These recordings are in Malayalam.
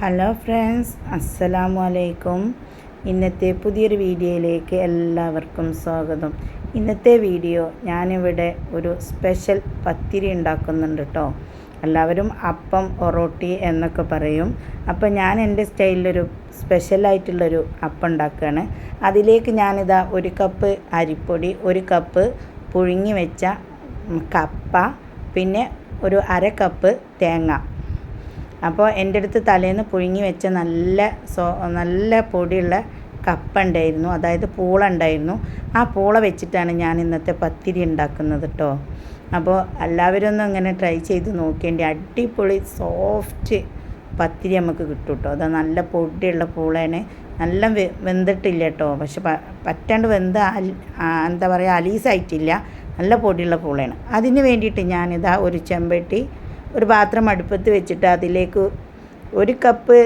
ഹലോ ഫ്രണ്ട്സ് അസ്സലാമു അലൈക്കും ഇന്നത്തെ പുതിയൊരു വീഡിയോയിലേക്ക് എല്ലാവർക്കും സ്വാഗതം. ഇന്നത്തെ വീഡിയോ ഞാനിവിടെ ഒരു സ്പെഷ്യൽ പത്തിരി ഉണ്ടാക്കുന്നുണ്ട് കേട്ടോ എല്ലാവരും അപ്പം ഒറോട്ടി എന്നൊക്കെ പറയും. അപ്പം ഞാൻ എന്റെ സ്റ്റൈലിലൊരു സ്പെഷ്യലായിട്ടുള്ളൊരു അപ്പം ഉണ്ടാക്കുകയാണ്. അതിലേക്ക് ഞാനിതാ ഒരു കപ്പ് അരിപ്പൊടി ഒരു കപ്പ് പുഴുങ്ങി വെച്ച കപ്പ പിന്നെ ഒരു അര കപ്പ് തേങ്ങ. അപ്പോൾ എന്റെ അടുത്ത് തലേന്ന് പുഴുങ്ങി വെച്ച നല്ല സോ നല്ല പൊടിയുള്ള കപ്പ ഉണ്ടായിരുന്നു അതായത് പൂള ഉണ്ടായിരുന്നു ആ പൂള വെച്ചിട്ടാണ് ഞാൻ ഇന്നത്തെ പത്തിരി ഉണ്ടാക്കുന്നത് കേട്ടോ അപ്പോൾ എല്ലാവരും ഒന്ന് അങ്ങനെ ട്രൈ ചെയ്ത് നോക്കേണ്ടി അടിപൊളി സോഫ്റ്റ് പത്തിരി നമുക്ക് കിട്ടും കേട്ടോ അത് നല്ല പൊടിയുള്ള പൂളയാണ് നല്ല വെന്തിട്ടില്ല കേട്ടോ പക്ഷെ പറ്റാണ്ട് വെന്ത് എന്താ പറയുക അലീസായിട്ടില്ല. നല്ല പൊടിയുള്ള പൂളയാണ് അതിന് വേണ്ടിയിട്ട് ഞാനിതാ ഒരു ചെമ്പട്ടി ഒരു പാത്രം അടുപ്പത്ത് വെച്ചിട്ട് അതിലേക്ക് ഒരു കപ്പ്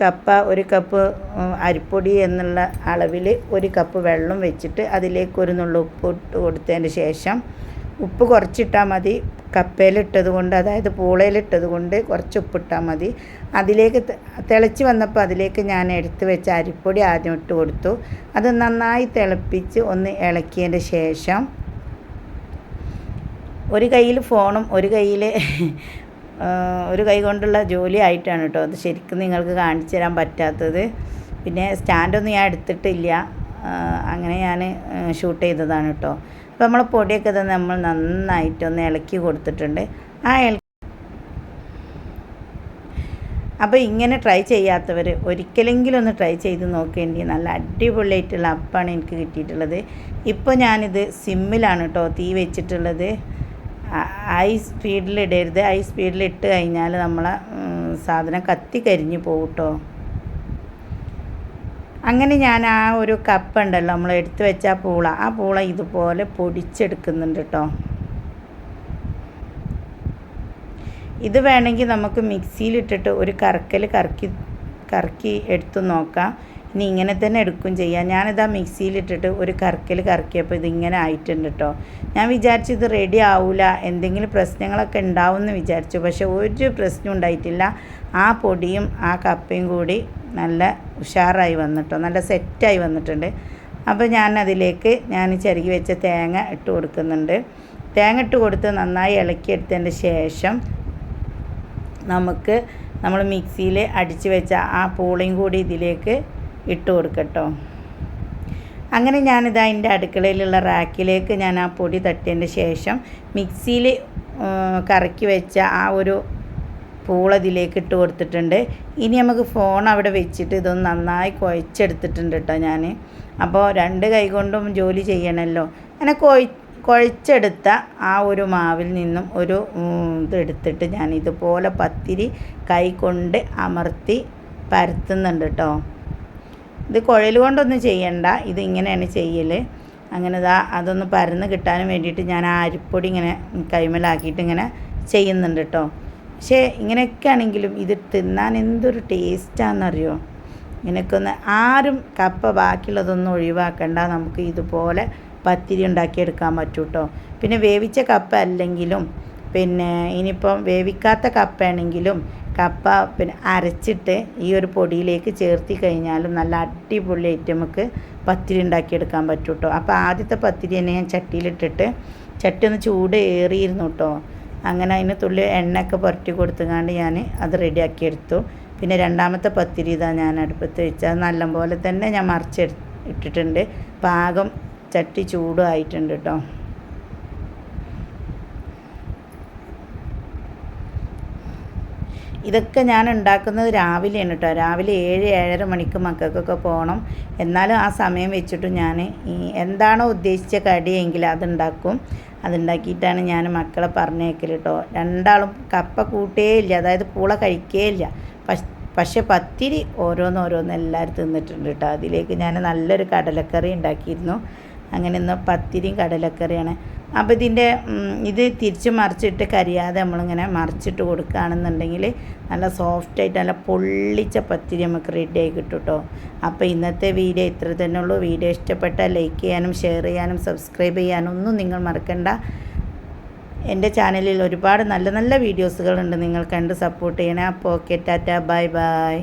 കപ്പ ഒരു കപ്പ് അരിപ്പൊടി എന്നുള്ള അളവിൽ ഒരു കപ്പ് വെള്ളം വെച്ചിട്ട് അതിലേക്ക് ഒരു നുള്ള ഉപ്പ് ഇട്ട് കൊടുത്തതിന് ശേഷം ഉപ്പ് കുറച്ചിട്ടാൽ മതി. കപ്പയിലിട്ടത് കൊണ്ട് അതായത് പൂളയിലിട്ടത് കൊണ്ട് കുറച്ച് ഉപ്പിട്ടാൽ മതി. അതിലേക്ക് തിളച്ച് വന്നപ്പോൾ അതിലേക്ക് ഞാൻ എടുത്ത് വെച്ച അരിപ്പൊടി ആദ്യം ഇട്ട് കൊടുത്തു. അത് നന്നായി തിളപ്പിച്ച് ഒന്ന് ഇളക്കിയതിന്റെ ശേഷം ഒരു കയ്യിൽ ഫോണും ഒരു കയ്യിൽ ഒരു കൈ കൊണ്ടുള്ള ജോലി ആയിട്ടാണ് കേട്ടോ അത് ശരിക്കും നിങ്ങൾക്ക് കാണിച്ചു തരാൻ പറ്റാത്തത്. പിന്നെ സ്റ്റാൻഡൊന്നും ഞാൻ എടുത്തിട്ടില്ല. അങ്ങനെ ഞാൻ ഷൂട്ട് ചെയ്തതാണ് കേട്ടോ. അപ്പോൾ നമ്മൾ പൊടിയൊക്കെ തന്നെ നമ്മൾ നന്നായിട്ടൊന്ന് ഇളക്കി കൊടുത്തിട്ടുണ്ട്. ആ ഇള അപ്പോൾ ഇങ്ങനെ ട്രൈ ചെയ്യാത്തവർ ഒരിക്കലെങ്കിലും ഒന്ന് ട്രൈ ചെയ്ത് നോക്കേണ്ടി നല്ല അടിപൊളിയായിട്ടുള്ള അപ്പാണ് എനിക്ക് കിട്ടിയിട്ടുള്ളത്. ഇപ്പോൾ ഞാനിത് സിമ്മിലാണ് കേട്ടോ തീ വെച്ചിട്ടുള്ളത്. ഹൈ സ്പീഡിൽ ഇടരുത്. ഹൈ സ്പീഡിൽ ഇട്ട് കഴിഞ്ഞാൽ നമ്മളെ സാധനം കത്തി കരിഞ്ഞു പോകും അങ്ങനെ ഞാൻ ആ ഒരു കപ്പ് ഉണ്ടല്ലോ നമ്മൾ എടുത്തു വെച്ച ആ പൂള ആ പൂള ഇതുപോലെ പൊടിച്ചെടുക്കുന്നുണ്ട് കേട്ടോ ഇത് വേണമെങ്കിൽ നമുക്ക് മിക്സിയിലിട്ടിട്ട് ഒരു കറക്കൽ കറക്കി കറക്കി എടുത്തു നോക്കാം. ഇനി ഇങ്ങനെ തന്നെ എടുക്കും ചെയ്യാം. ഞാനിതാ മിക്സിയിലിട്ടിട്ട് ഒരു കറക്കൽ കറക്കിയപ്പോൾ ഇതിങ്ങനെ ആയിട്ടുണ്ട് കേട്ടോ ഞാൻ വിചാരിച്ചു ഇത് റെഡി ആവില്ല എന്തെങ്കിലും പ്രശ്നങ്ങളൊക്കെ ഉണ്ടാവും എന്ന് വിചാരിച്ചു. പക്ഷേ ഒരു പ്രശ്നം ഉണ്ടായിട്ടില്ല. ആ പൊടിയും ആ കപ്പയും കൂടി നല്ല ഉഷാറായി വന്നിട്ടോ നല്ല സെറ്റായി വന്നിട്ടുണ്ട്. അപ്പോൾ ഞാൻ അതിലേക്ക് ഞാൻ ചെറുകി വെച്ച തേങ്ങ ഇട്ട് കൊടുക്കുന്നുണ്ട്. തേങ്ങ ഇട്ട് കൊടുത്ത് നന്നായി ഇളക്കിയെടുത്തതിന്റെ ശേഷം നമുക്ക് നമ്മൾ മിക്സിയിൽ അടിച്ച് വെച്ച ആ പൂളയും കൂടി ഇതിലേക്ക് ഇട്ട് കൊടുക്കട്ടോ. അങ്ങനെ ഞാനിത് അതിന്റെ അടുക്കളയിലുള്ള റാക്കിലേക്ക് ഞാൻ ആ പൊടി തട്ടിയതിന്റെ ശേഷം മിക്സിയിൽ കറക്കി വെച്ച ആ ഒരു പൂളതിലേക്ക് ഇട്ട് കൊടുത്തിട്ടുണ്ട്. ഇനി നമുക്ക് ഫോൺ അവിടെ വെച്ചിട്ട് ഇതൊന്ന് നന്നായി കുഴച്ചെടുത്തിട്ടുണ്ട് കേട്ടോ ഞാൻ അപ്പോൾ രണ്ട് കൈ കൊണ്ടും ജോലി ചെയ്യണമല്ലോ. അങ്ങനെ കുഴ കുഴച്ചെടുത്ത ആ ഒരു മാവിൽ നിന്നും ഒരു ഇതെടുത്തിട്ട് ഞാൻ ഇതുപോലെ പത്തിരി കൈ കൊണ്ട് അമർത്തി പരത്തുന്നുണ്ട് കേട്ടോ. ഇത് കുഴൽ കൊണ്ടൊന്നും ചെയ്യണ്ട. ഇത് ഇങ്ങനെയാണ് ചെയ്യൽ അങ്ങനെ ഇതാ അതൊന്ന് പരന്ന് കിട്ടാനും വേണ്ടിയിട്ട് ഞാൻ ആ അരിപ്പൊടി ഇങ്ങനെ കൈമലാക്കിയിട്ട് ഇങ്ങനെ ചെയ്യുന്നുണ്ട് കേട്ടോ പക്ഷേ ഇങ്ങനെയൊക്കെ ആണെങ്കിലും ഇത് തിന്നാൻ എന്തൊരു ടേസ്റ്റാണെന്നറിയോ ഇങ്ങനെയൊക്കെ ആരും കപ്പ ബാക്കിയുള്ളതൊന്നും ഒഴിവാക്കണ്ട. നമുക്ക് ഇതുപോലെ പത്തിരി ഉണ്ടാക്കിയെടുക്കാൻ പറ്റും കേട്ടോ പിന്നെ വേവിച്ച കപ്പ അല്ലെങ്കിലും പിന്നെ ഇനിയിപ്പം വേവിക്കാത്ത കപ്പയാണെങ്കിലും കപ്പ പിന്നെ അരച്ചിട്ട് ഈ ഒരു പൊടിയിലേക്ക് ചേർത്തി കഴിഞ്ഞാലും നല്ല അടിപൊളിയായിട്ട് നമുക്ക് പത്തിരി ഉണ്ടാക്കിയെടുക്കാൻ പറ്റും കേട്ടോ അപ്പോൾ ആദ്യത്തെ പത്തിരി തന്നെ ഞാൻ ചട്ടിയിലിട്ടിട്ട് ചട്ടി ഒന്ന് ചൂട് ഏറിയിരുന്നു കേട്ടോ അങ്ങനെ അതിന് തുള്ളി എണ്ണയൊക്കെ പുരട്ടി കൊടുത്തുകൊണ്ട് ഞാൻ അത് റെഡിയാക്കിയെടുത്തു. പിന്നെ രണ്ടാമത്തെ പത്തിരി ഇതാ ഞാൻ അടുപ്പത്ത് വെച്ച് അത് നല്ലപോലെ തന്നെ ഞാൻ മറിച്ചെടു ഇട്ടിട്ടുണ്ട് പാകം ചട്ടി ചൂടായിട്ടുണ്ട് കേട്ടോ ഇതൊക്കെ ഞാൻ ഉണ്ടാക്കുന്നത് രാവിലെയാണ് കേട്ടോ. രാവിലെ ഏഴ് ഏഴര മണിക്ക് മക്കൾക്കൊക്കെ പോകണം. എന്നാലും ആ സമയം വെച്ചിട്ട് ഞാൻ ഈ എന്താണോ ഉദ്ദേശിച്ച കടിയെങ്കിൽ അതുണ്ടാക്കും. അതുണ്ടാക്കിയിട്ടാണ് ഞാൻ മക്കളെ പറഞ്ഞേക്കൽ കേട്ടോ. രണ്ടാളും കപ്പ കൂട്ടേ ഇല്ല. അതായത് പൂള കഴിക്കേ ഇല്ല. പക്ഷെ പത്തിരി ഓരോന്നോരോന്ന് എല്ലാവരും തിന്നിട്ടുണ്ട് കേട്ടോ. അതിലേക്ക് ഞാൻ നല്ലൊരു കടലക്കറി ഉണ്ടാക്കിയിരുന്നു. അങ്ങനെ ഇന്ന് പത്തിരിയും കടലക്കറിയാണ്. അപ്പോൾ ഇതിന്റെ ഇത് തിരിച്ച് മറിച്ചിട്ട് കരിയാതെ നമ്മളിങ്ങനെ മറിച്ചിട്ട് കൊടുക്കുകയാണെന്നുണ്ടെങ്കിൽ നല്ല സോഫ്റ്റായിട്ട് നല്ല പൊള്ളിച്ച പത്തിരി നമുക്ക് റെഡി ആയി കിട്ടും കേട്ടോ അപ്പോൾ ഇന്നത്തെ വീഡിയോ ഇത്ര തന്നെ ഉള്ളൂ. വീഡിയോ ഇഷ്ടപ്പെട്ടാൽ ലൈക്ക് ചെയ്യാനും ഷെയർ ചെയ്യാനും സബ്സ്ക്രൈബ് ചെയ്യാനും ഒന്നും നിങ്ങൾ മറക്കണ്ട. എന്റെ ചാനലിൽ ഒരുപാട് നല്ല നല്ല വീഡിയോസുകളുണ്ട് നിങ്ങൾ കണ്ട് സപ്പോർട്ട് ചെയ്യണേ. അപ്പോൾ ഓക്കെ ടാറ്റ. Bye bye